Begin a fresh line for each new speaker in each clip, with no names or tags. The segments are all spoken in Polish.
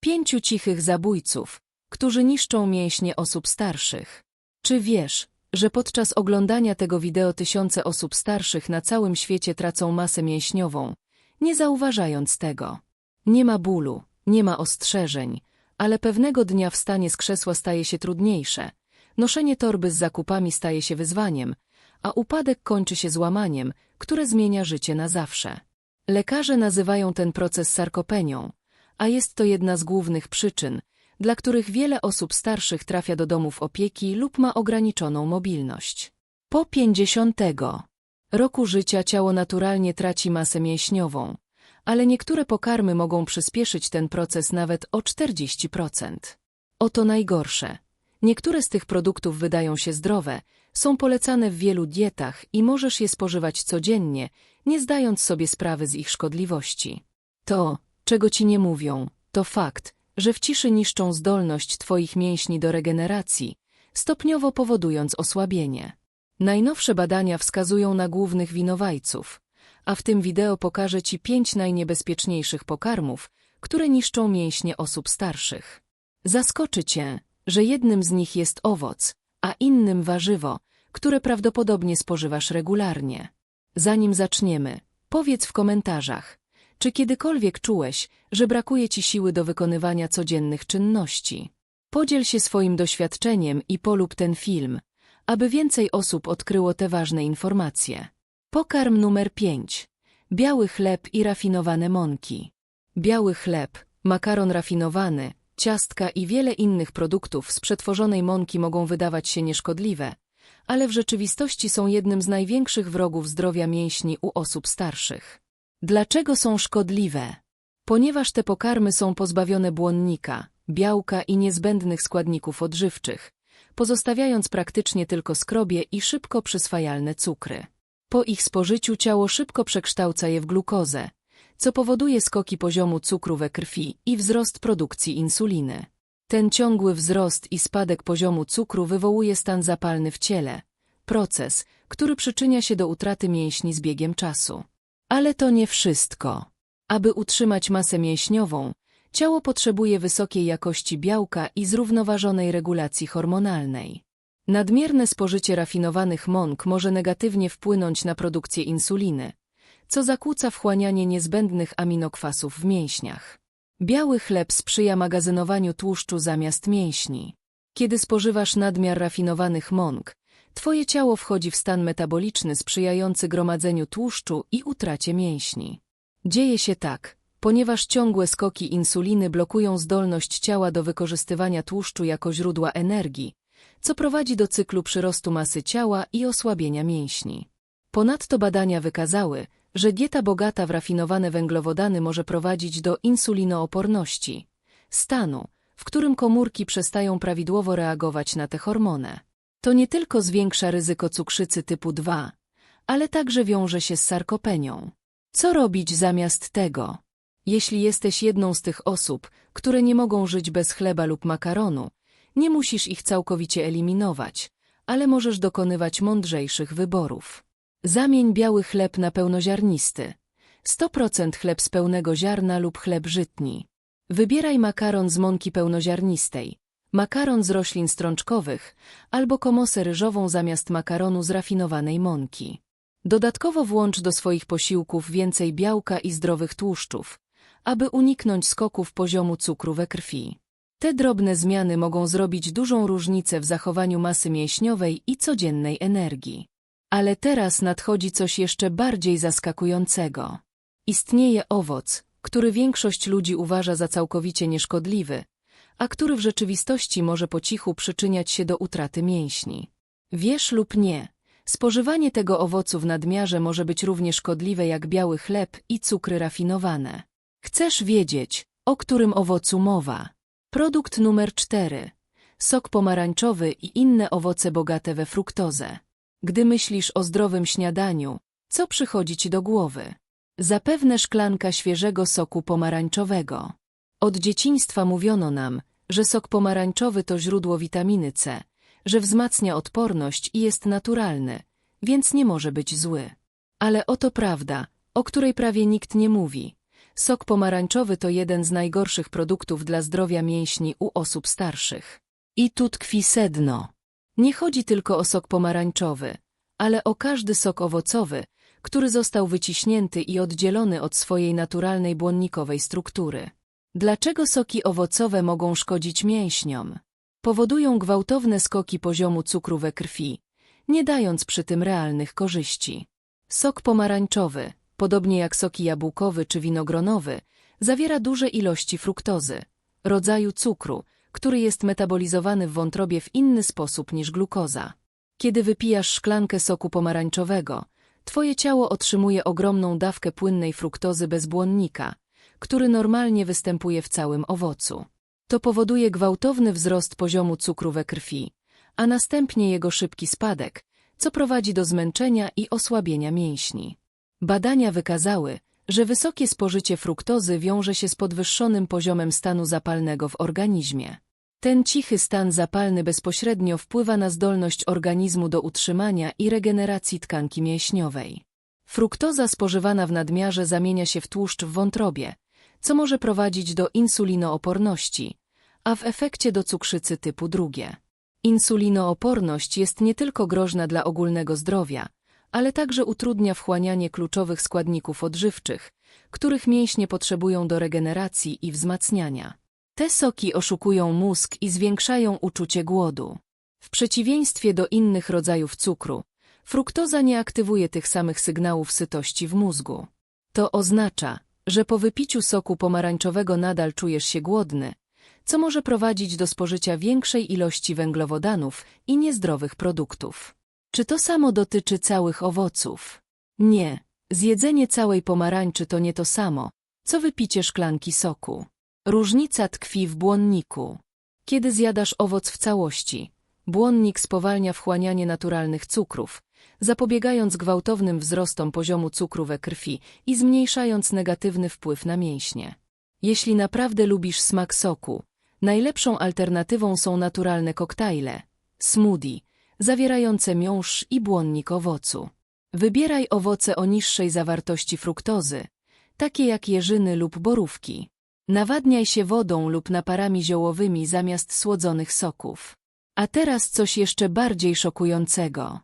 Pięciu cichych zabójców, którzy niszczą mięśnie osób starszych. Czy wiesz, że podczas oglądania tego wideo tysiące osób starszych na całym świecie tracą masę mięśniową, nie zauważając tego? Nie ma bólu, nie ma ostrzeżeń, ale pewnego dnia wstanie z krzesła staje się trudniejsze, noszenie torby z zakupami staje się wyzwaniem, a upadek kończy się złamaniem, które zmienia życie na zawsze. Lekarze nazywają ten proces sarkopenią, a jest to jedna z głównych przyczyn, dla których wiele osób starszych trafia do domów opieki lub ma ograniczoną mobilność. Po 50 roku życia ciało naturalnie traci masę mięśniową, ale niektóre pokarmy mogą przyspieszyć ten proces nawet o 40%. Oto najgorsze. Niektóre z tych produktów wydają się zdrowe, są polecane w wielu dietach i możesz je spożywać codziennie, nie zdając sobie sprawy z ich szkodliwości. To, czego ci nie mówią, to fakt, że w ciszy niszczą zdolność twoich mięśni do regeneracji, stopniowo powodując osłabienie. Najnowsze badania wskazują na głównych winowajców, a w tym wideo pokażę ci pięć najniebezpieczniejszych pokarmów, które niszczą mięśnie osób starszych. Zaskoczy cię, że jednym z nich jest owoc, a innym warzywo, które prawdopodobnie spożywasz regularnie. Zanim zaczniemy, powiedz w komentarzach, czy kiedykolwiek czułeś, że brakuje ci siły do wykonywania codziennych czynności? Podziel się swoim doświadczeniem i polub ten film, aby więcej osób odkryło te ważne informacje. Pokarm numer 5. Biały chleb i rafinowane mąki. Biały chleb, makaron rafinowany, ciastka i wiele innych produktów z przetworzonej mąki mogą wydawać się nieszkodliwe, ale w rzeczywistości są jednym z największych wrogów zdrowia mięśni u osób starszych. Dlaczego są szkodliwe? Ponieważ te pokarmy są pozbawione błonnika, białka i niezbędnych składników odżywczych, pozostawiając praktycznie tylko skrobie i szybko przyswajalne cukry. Po ich spożyciu ciało szybko przekształca je w glukozę, co powoduje skoki poziomu cukru we krwi i wzrost produkcji insuliny. Ten ciągły wzrost i spadek poziomu cukru wywołuje stan zapalny w ciele, proces, który przyczynia się do utraty mięśni z biegiem czasu. Ale to nie wszystko. Aby utrzymać masę mięśniową, ciało potrzebuje wysokiej jakości białka i zrównoważonej regulacji hormonalnej. Nadmierne spożycie rafinowanych mąk może negatywnie wpłynąć na produkcję insuliny, co zakłóca wchłanianie niezbędnych aminokwasów w mięśniach. Biały chleb sprzyja magazynowaniu tłuszczu zamiast mięśni. Kiedy spożywasz nadmiar rafinowanych mąk, twoje ciało wchodzi w stan metaboliczny sprzyjający gromadzeniu tłuszczu i utracie mięśni. Dzieje się tak, ponieważ ciągłe skoki insuliny blokują zdolność ciała do wykorzystywania tłuszczu jako źródła energii, co prowadzi do cyklu przyrostu masy ciała i osłabienia mięśni. Ponadto badania wykazały, że dieta bogata w rafinowane węglowodany może prowadzić do insulinooporności, stanu, w którym komórki przestają prawidłowo reagować na te hormony. To nie tylko zwiększa ryzyko cukrzycy typu 2, ale także wiąże się z sarkopenią. Co robić zamiast tego? Jeśli jesteś jedną z tych osób, które nie mogą żyć bez chleba lub makaronu, nie musisz ich całkowicie eliminować, ale możesz dokonywać mądrzejszych wyborów. Zamień biały chleb na pełnoziarnisty. 100% chleb z pełnego ziarna lub chleb żytni. Wybieraj makaron z mąki pełnoziarnistej, makaron z roślin strączkowych albo komosę ryżową zamiast makaronu z rafinowanej mąki. Dodatkowo włącz do swoich posiłków więcej białka i zdrowych tłuszczów, aby uniknąć skoków poziomu cukru we krwi. Te drobne zmiany mogą zrobić dużą różnicę w zachowaniu masy mięśniowej i codziennej energii. Ale teraz nadchodzi coś jeszcze bardziej zaskakującego. Istnieje owoc, który większość ludzi uważa za całkowicie nieszkodliwy, a który w rzeczywistości może po cichu przyczyniać się do utraty mięśni. Wiesz lub nie, spożywanie tego owocu w nadmiarze może być równie szkodliwe jak biały chleb i cukry rafinowane. Chcesz wiedzieć, o którym owocu mowa? Produkt numer 4. Sok pomarańczowy i inne owoce bogate we fruktozę. Gdy myślisz o zdrowym śniadaniu, co przychodzi ci do głowy? Zapewne szklanka świeżego soku pomarańczowego. Od dzieciństwa mówiono nam, że sok pomarańczowy to źródło witaminy C, że wzmacnia odporność i jest naturalny, więc nie może być zły. Ale oto prawda, o której prawie nikt nie mówi. Sok pomarańczowy to jeden z najgorszych produktów dla zdrowia mięśni u osób starszych. I tu tkwi sedno. Nie chodzi tylko o sok pomarańczowy, ale o każdy sok owocowy, który został wyciśnięty i oddzielony od swojej naturalnej błonnikowej struktury. Dlaczego soki owocowe mogą szkodzić mięśniom? Powodują gwałtowne skoki poziomu cukru we krwi, nie dając przy tym realnych korzyści. Sok pomarańczowy, podobnie jak soki jabłkowy czy winogronowy, zawiera duże ilości fruktozy, rodzaju cukru, który jest metabolizowany w wątrobie w inny sposób niż glukoza. Kiedy wypijasz szklankę soku pomarańczowego, twoje ciało otrzymuje ogromną dawkę płynnej fruktozy bez błonnika, który normalnie występuje w całym owocu. To powoduje gwałtowny wzrost poziomu cukru we krwi, a następnie jego szybki spadek, co prowadzi do zmęczenia i osłabienia mięśni. Badania wykazały, że wysokie spożycie fruktozy wiąże się z podwyższonym poziomem stanu zapalnego w organizmie. Ten cichy stan zapalny bezpośrednio wpływa na zdolność organizmu do utrzymania i regeneracji tkanki mięśniowej. Fruktoza spożywana w nadmiarze zamienia się w tłuszcz w wątrobie, co może prowadzić do insulinooporności, a w efekcie do cukrzycy typu drugie. Insulinooporność jest nie tylko groźna dla ogólnego zdrowia, ale także utrudnia wchłanianie kluczowych składników odżywczych, których mięśnie potrzebują do regeneracji i wzmacniania. Te soki oszukują mózg i zwiększają uczucie głodu. W przeciwieństwie do innych rodzajów cukru, fruktoza nie aktywuje tych samych sygnałów sytości w mózgu. To oznacza, że po wypiciu soku pomarańczowego nadal czujesz się głodny, co może prowadzić do spożycia większej ilości węglowodanów i niezdrowych produktów. Czy to samo dotyczy całych owoców? Nie. Zjedzenie całej pomarańczy to nie to samo, co wypicie szklanki soku. Różnica tkwi w błonniku. Kiedy zjadasz owoc w całości, błonnik spowalnia wchłanianie naturalnych cukrów, zapobiegając gwałtownym wzrostom poziomu cukru we krwi i zmniejszając negatywny wpływ na mięśnie. Jeśli naprawdę lubisz smak soku, najlepszą alternatywą są naturalne koktajle, smoothie, zawierające miąższ i błonnik owocu. Wybieraj owoce o niższej zawartości fruktozy, takie jak jeżyny lub borówki. Nawadniaj się wodą lub naparami ziołowymi zamiast słodzonych soków. A teraz coś jeszcze bardziej szokującego.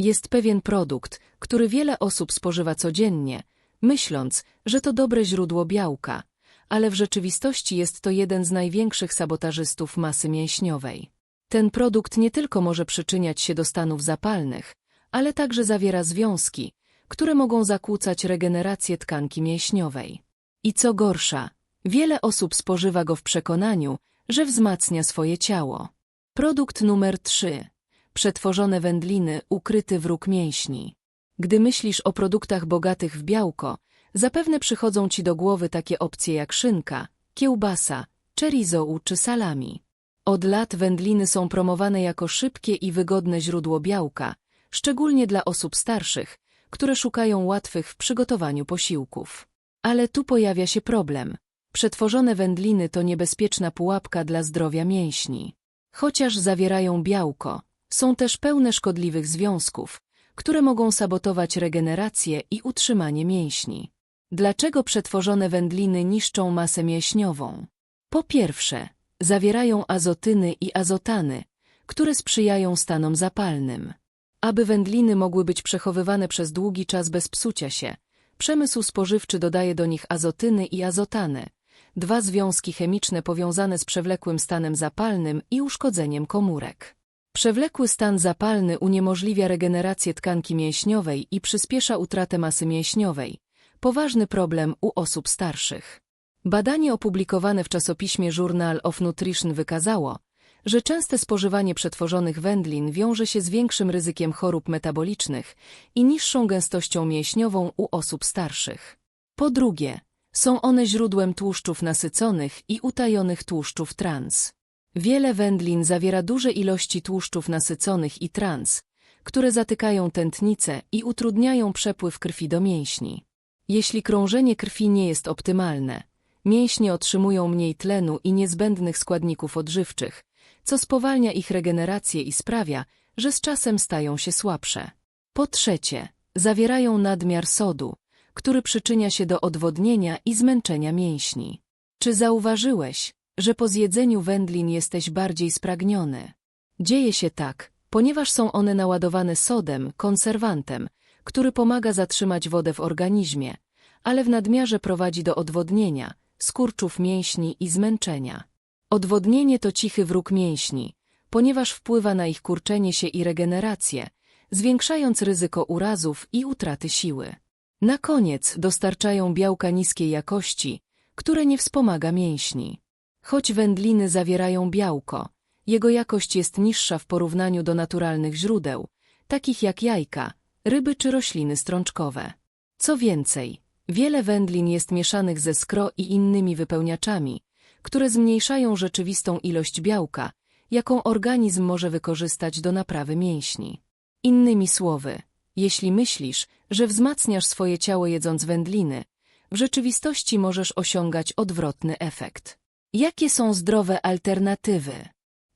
Jest pewien produkt, który wiele osób spożywa codziennie, myśląc, że to dobre źródło białka, ale w rzeczywistości jest to jeden z największych sabotażystów masy mięśniowej. Ten produkt nie tylko może przyczyniać się do stanów zapalnych, ale także zawiera związki, które mogą zakłócać regenerację tkanki mięśniowej. I co gorsza, wiele osób spożywa go w przekonaniu, że wzmacnia swoje ciało. Produkt numer 3. Przetworzone wędliny, ukryty wróg mięśni. Gdy myślisz o produktach bogatych w białko, zapewne przychodzą ci do głowy takie opcje jak szynka, kiełbasa, chorizo czy salami. Od lat wędliny są promowane jako szybkie i wygodne źródło białka, szczególnie dla osób starszych, które szukają łatwych w przygotowaniu posiłków. Ale tu pojawia się problem. Przetworzone wędliny to niebezpieczna pułapka dla zdrowia mięśni. Chociaż zawierają białko, są też pełne szkodliwych związków, które mogą sabotować regenerację i utrzymanie mięśni. Dlaczego przetworzone wędliny niszczą masę mięśniową? Po pierwsze, zawierają azotyny i azotany, które sprzyjają stanom zapalnym. Aby wędliny mogły być przechowywane przez długi czas bez psucia się, przemysł spożywczy dodaje do nich azotyny i azotany, dwa związki chemiczne powiązane z przewlekłym stanem zapalnym i uszkodzeniem komórek. Przewlekły stan zapalny uniemożliwia regenerację tkanki mięśniowej i przyspiesza utratę masy mięśniowej, poważny problem u osób starszych. Badanie opublikowane w czasopiśmie Journal of Nutrition wykazało, że częste spożywanie przetworzonych wędlin wiąże się z większym ryzykiem chorób metabolicznych i niższą gęstością mięśniową u osób starszych. Po drugie, są one źródłem tłuszczów nasyconych i utajonych tłuszczów trans. Wiele wędlin zawiera duże ilości tłuszczów nasyconych i trans, które zatykają tętnice i utrudniają przepływ krwi do mięśni. Jeśli krążenie krwi nie jest optymalne, mięśnie otrzymują mniej tlenu i niezbędnych składników odżywczych, co spowalnia ich regenerację i sprawia, że z czasem stają się słabsze. Po trzecie, zawierają nadmiar sodu, który przyczynia się do odwodnienia i zmęczenia mięśni. Czy zauważyłeś, że po zjedzeniu wędlin jesteś bardziej spragniony? Dzieje się tak, ponieważ są one naładowane sodem, konserwantem, który pomaga zatrzymać wodę w organizmie, ale w nadmiarze prowadzi do odwodnienia, skurczów mięśni i zmęczenia. Odwodnienie to cichy wróg mięśni, ponieważ wpływa na ich kurczenie się i regenerację, zwiększając ryzyko urazów i utraty siły. Na koniec dostarczają białka niskiej jakości, które nie wspomaga mięśni. Choć wędliny zawierają białko, jego jakość jest niższa w porównaniu do naturalnych źródeł, takich jak jajka, ryby czy rośliny strączkowe. Co więcej, wiele wędlin jest mieszanych ze skro i innymi wypełniaczami, które zmniejszają rzeczywistą ilość białka, jaką organizm może wykorzystać do naprawy mięśni. Innymi słowy, jeśli myślisz, że wzmacniasz swoje ciało jedząc wędliny, w rzeczywistości możesz osiągać odwrotny efekt. Jakie są zdrowe alternatywy?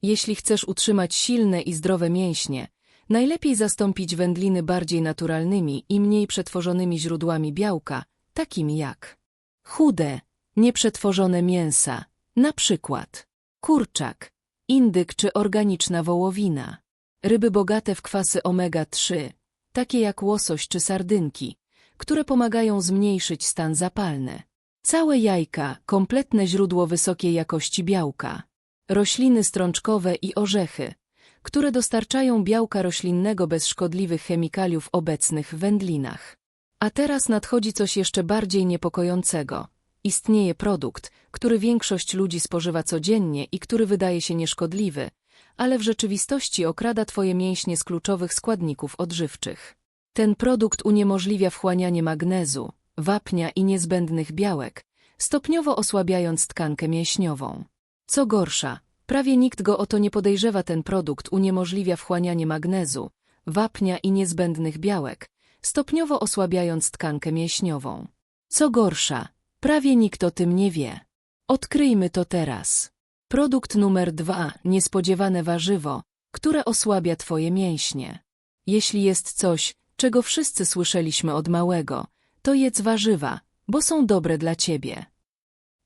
Jeśli chcesz utrzymać silne i zdrowe mięśnie, najlepiej zastąpić wędliny bardziej naturalnymi i mniej przetworzonymi źródłami białka, takimi jak chude, nieprzetworzone mięsa, na przykład kurczak, indyk czy organiczna wołowina, ryby bogate w kwasy omega-3, takie jak łosoś czy sardynki, które pomagają zmniejszyć stan zapalny. Całe jajka, kompletne źródło wysokiej jakości białka. Rośliny strączkowe i orzechy, które dostarczają białka roślinnego bez szkodliwych chemikaliów obecnych w wędlinach. A teraz nadchodzi coś jeszcze bardziej niepokojącego. Istnieje produkt, który większość ludzi spożywa codziennie i który wydaje się nieszkodliwy, ale w rzeczywistości okrada twoje mięśnie z kluczowych składników odżywczych. Ten produkt uniemożliwia wchłanianie magnezu, wapnia i niezbędnych białek, stopniowo osłabiając tkankę mięśniową. Co gorsza, prawie nikt go o to nie podejrzewa ten produkt uniemożliwia wchłanianie magnezu, wapnia i niezbędnych białek, stopniowo osłabiając tkankę mięśniową. Co gorsza, prawie nikt o tym nie wie. Odkryjmy to teraz. Produkt numer dwa, niespodziewane warzywo, które osłabia twoje mięśnie. Jeśli jest coś, czego wszyscy słyszeliśmy od małego, to jedz warzywa, bo są dobre dla ciebie.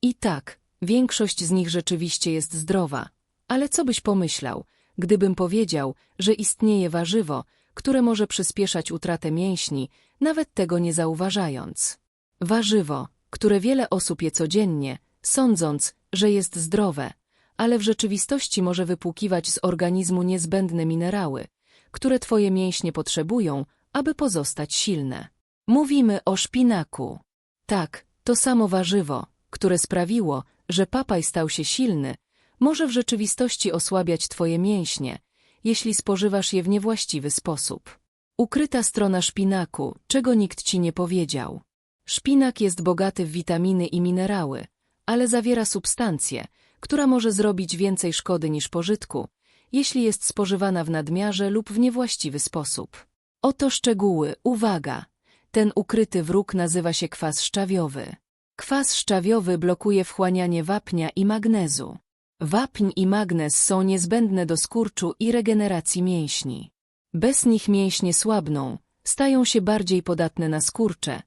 I tak, większość z nich rzeczywiście jest zdrowa, ale co byś pomyślał, gdybym powiedział, że istnieje warzywo, które może przyspieszać utratę mięśni, nawet tego nie zauważając. Warzywo, które wiele osób je codziennie, sądząc, że jest zdrowe, ale w rzeczywistości może wypłukiwać z organizmu niezbędne minerały, które twoje mięśnie potrzebują, aby pozostać silne. Mówimy o szpinaku. Tak, to samo warzywo, które sprawiło, że papaj stał się silny, może w rzeczywistości osłabiać twoje mięśnie, jeśli spożywasz je w niewłaściwy sposób. Ukryta strona szpinaku, czego nikt ci nie powiedział. Szpinak jest bogaty w witaminy i minerały, ale zawiera substancję, która może zrobić więcej szkody niż pożytku, jeśli jest spożywana w nadmiarze lub w niewłaściwy sposób. Oto szczegóły, uwaga! Ten ukryty wróg nazywa się kwas szczawiowy. Kwas szczawiowy blokuje wchłanianie wapnia i magnezu. Wapń i magnez są niezbędne do skurczu i regeneracji mięśni. Bez nich mięśnie słabną, stają się bardziej podatne na skurcze,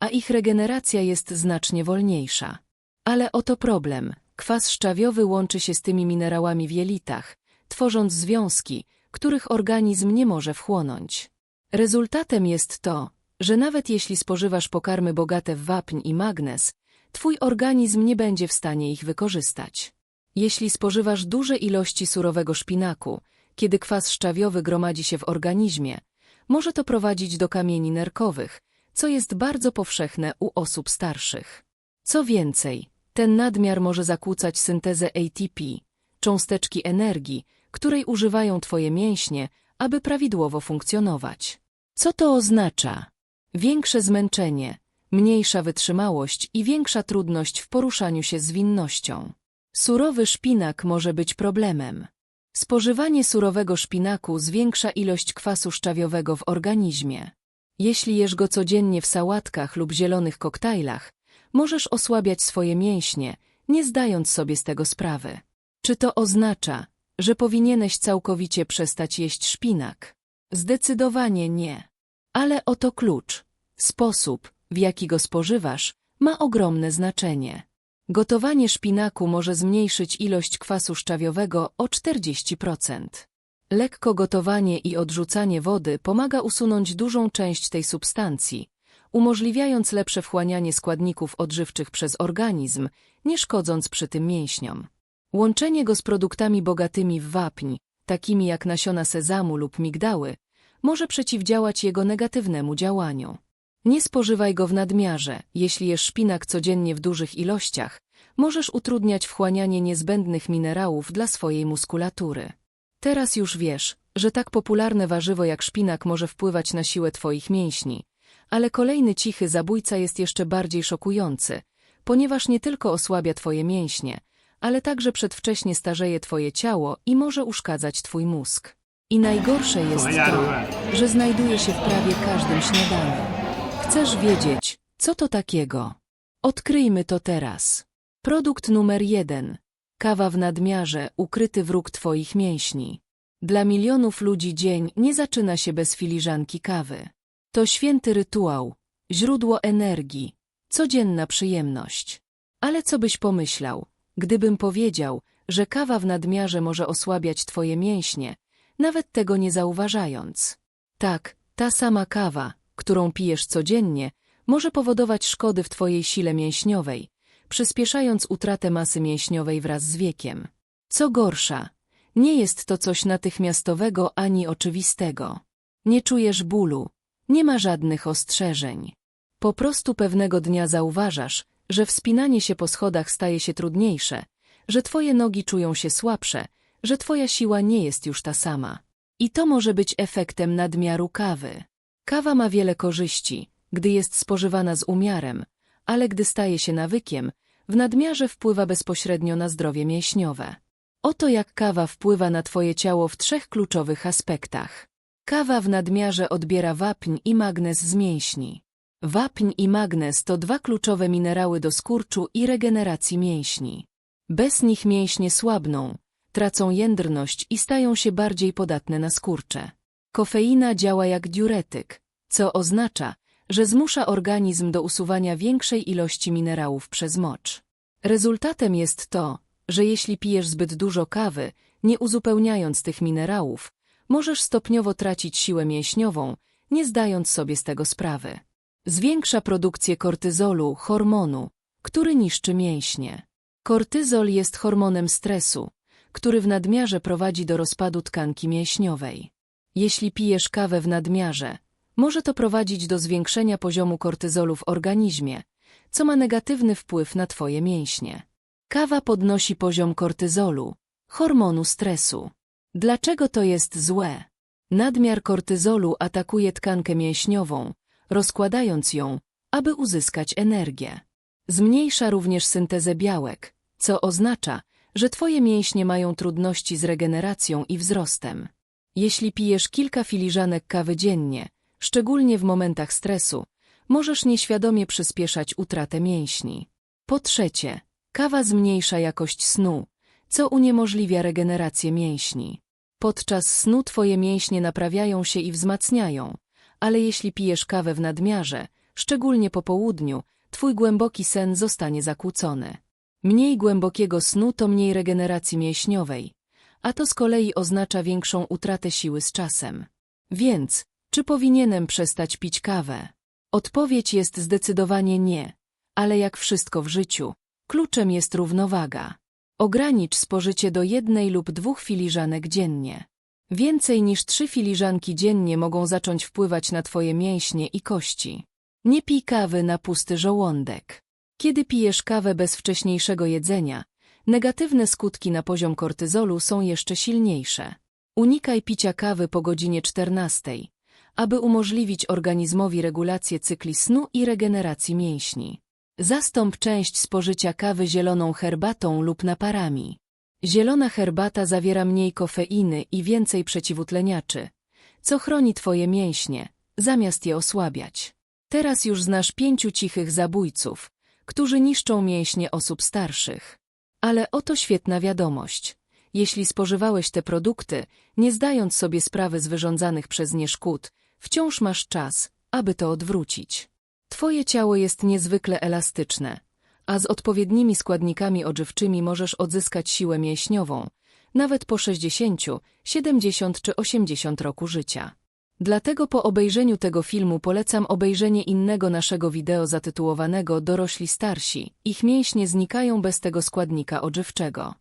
a ich regeneracja jest znacznie wolniejsza. Ale oto problem. Kwas szczawiowy łączy się z tymi minerałami w jelitach, tworząc związki, których organizm nie może wchłonąć. Rezultatem jest to, że nawet jeśli spożywasz pokarmy bogate w wapń i magnez, twój organizm nie będzie w stanie ich wykorzystać. Jeśli spożywasz duże ilości surowego szpinaku, kiedy kwas szczawiowy gromadzi się w organizmie, może to prowadzić do kamieni nerkowych, co jest bardzo powszechne u osób starszych. Co więcej, ten nadmiar może zakłócać syntezę ATP, cząsteczki energii, której używają twoje mięśnie, aby prawidłowo funkcjonować. Co to oznacza? Większe zmęczenie, mniejsza wytrzymałość i większa trudność w poruszaniu się zwinnością. Surowy szpinak może być problemem. Spożywanie surowego szpinaku zwiększa ilość kwasu szczawiowego w organizmie. Jeśli jesz go codziennie w sałatkach lub zielonych koktajlach, możesz osłabiać swoje mięśnie, nie zdając sobie z tego sprawy. Czy to oznacza, że powinieneś całkowicie przestać jeść szpinak? Zdecydowanie nie. Ale oto klucz. Sposób, w jaki go spożywasz, ma ogromne znaczenie. Gotowanie szpinaku może zmniejszyć ilość kwasu szczawiowego o 40%. Lekko gotowanie i odrzucanie wody pomaga usunąć dużą część tej substancji, umożliwiając lepsze wchłanianie składników odżywczych przez organizm, nie szkodząc przy tym mięśniom. Łączenie go z produktami bogatymi w wapń, takimi jak nasiona sezamu lub migdały, może przeciwdziałać jego negatywnemu działaniu. Nie spożywaj go w nadmiarze. Jeśli jesz szpinak codziennie w dużych ilościach, możesz utrudniać wchłanianie niezbędnych minerałów dla swojej muskulatury. Teraz już wiesz, że tak popularne warzywo jak szpinak może wpływać na siłę twoich mięśni, ale kolejny cichy zabójca jest jeszcze bardziej szokujący, ponieważ nie tylko osłabia twoje mięśnie, ale także przedwcześnie starzeje twoje ciało i może uszkadzać twój mózg. I najgorsze jest to, że znajduje się w prawie każdym śniadaniu. Chcesz wiedzieć, co to takiego? Odkryjmy to teraz. Produkt numer jeden. Kawa w nadmiarze, ukryty wróg twoich mięśni. Dla milionów ludzi dzień nie zaczyna się bez filiżanki kawy. To święty rytuał, źródło energii, codzienna przyjemność. Ale co byś pomyślał, gdybym powiedział, że kawa w nadmiarze może osłabiać twoje mięśnie, nawet tego nie zauważając? Tak, ta sama kawa, którą pijesz codziennie, może powodować szkody w twojej sile mięśniowej, przyspieszając utratę masy mięśniowej wraz z wiekiem. Co gorsza, nie jest to coś natychmiastowego ani oczywistego. Nie czujesz bólu, nie ma żadnych ostrzeżeń. Po prostu pewnego dnia zauważasz, że wspinanie się po schodach staje się trudniejsze, że twoje nogi czują się słabsze, że twoja siła nie jest już ta sama. I to może być efektem nadmiaru kawy. Kawa ma wiele korzyści, gdy jest spożywana z umiarem, ale gdy staje się nawykiem, w nadmiarze wpływa bezpośrednio na zdrowie mięśniowe. Oto jak kawa wpływa na twoje ciało w trzech kluczowych aspektach. Kawa w nadmiarze odbiera wapń i magnez z mięśni. Wapń i magnez to dwa kluczowe minerały do skurczu i regeneracji mięśni. Bez nich mięśnie słabną, tracą jędrność i stają się bardziej podatne na skurcze. Kofeina działa jak diuretyk, co oznacza, że zmusza organizm do usuwania większej ilości minerałów przez mocz. Rezultatem jest to, że jeśli pijesz zbyt dużo kawy, nie uzupełniając tych minerałów, możesz stopniowo tracić siłę mięśniową, nie zdając sobie z tego sprawy. Zwiększa produkcję kortyzolu, hormonu, który niszczy mięśnie. Kortyzol jest hormonem stresu, który w nadmiarze prowadzi do rozpadu tkanki mięśniowej. Jeśli pijesz kawę w nadmiarze, może to prowadzić do zwiększenia poziomu kortyzolu w organizmie, co ma negatywny wpływ na twoje mięśnie. Kawa podnosi poziom kortyzolu, hormonu stresu. Dlaczego to jest złe? Nadmiar kortyzolu atakuje tkankę mięśniową, rozkładając ją, aby uzyskać energię. Zmniejsza również syntezę białek, co oznacza, że twoje mięśnie mają trudności z regeneracją i wzrostem. Jeśli pijesz kilka filiżanek kawy dziennie, szczególnie w momentach stresu, możesz nieświadomie przyspieszać utratę mięśni. Po trzecie, kawa zmniejsza jakość snu, co uniemożliwia regenerację mięśni. Podczas snu twoje mięśnie naprawiają się i wzmacniają, ale jeśli pijesz kawę w nadmiarze, szczególnie po południu, twój głęboki sen zostanie zakłócony. Mniej głębokiego snu to mniej regeneracji mięśniowej, a to z kolei oznacza większą utratę siły z czasem. Więc, czy powinienem przestać pić kawę? Odpowiedź jest zdecydowanie nie, ale jak wszystko w życiu, kluczem jest równowaga. Ogranicz spożycie do jednej lub dwóch filiżanek dziennie. Więcej niż trzy filiżanki dziennie mogą zacząć wpływać na twoje mięśnie i kości. Nie pij kawy na pusty żołądek. Kiedy pijesz kawę bez wcześniejszego jedzenia, negatywne skutki na poziom kortyzolu są jeszcze silniejsze. Unikaj picia kawy po godzinie 14, aby umożliwić organizmowi regulację cykli snu i regeneracji mięśni. Zastąp część spożycia kawy zieloną herbatą lub naparami. Zielona herbata zawiera mniej kofeiny i więcej przeciwutleniaczy, co chroni twoje mięśnie, zamiast je osłabiać. Teraz już znasz pięciu cichych zabójców, którzy niszczą mięśnie osób starszych. Ale oto świetna wiadomość. Jeśli spożywałeś te produkty, nie zdając sobie sprawy z wyrządzanych przez nie szkód, wciąż masz czas, aby to odwrócić. Twoje ciało jest niezwykle elastyczne, a z odpowiednimi składnikami odżywczymi możesz odzyskać siłę mięśniową, nawet po 60, 70 czy 80 roku życia. Dlatego po obejrzeniu tego filmu polecam obejrzenie innego naszego wideo zatytułowanego Dorośli starsi. Ich mięśnie znikają bez tego składnika odżywczego.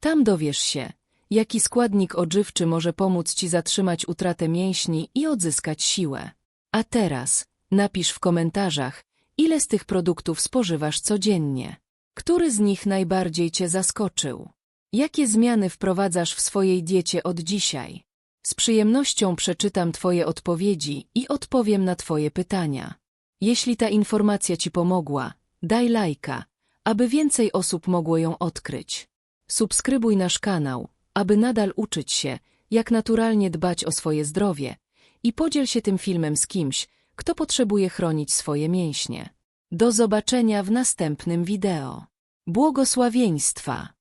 Tam dowiesz się, jaki składnik odżywczy może pomóc Ci zatrzymać utratę mięśni i odzyskać siłę. A teraz napisz w komentarzach, ile z tych produktów spożywasz codziennie. Który z nich najbardziej Cię zaskoczył? Jakie zmiany wprowadzasz w swojej diecie od dzisiaj? Z przyjemnością przeczytam Twoje odpowiedzi i odpowiem na Twoje pytania. Jeśli ta informacja Ci pomogła, daj lajka, aby więcej osób mogło ją odkryć. Subskrybuj nasz kanał, aby nadal uczyć się, jak naturalnie dbać o swoje zdrowie i podziel się tym filmem z kimś, kto potrzebuje chronić swoje mięśnie. Do zobaczenia w następnym wideo. Błogosławieństwa!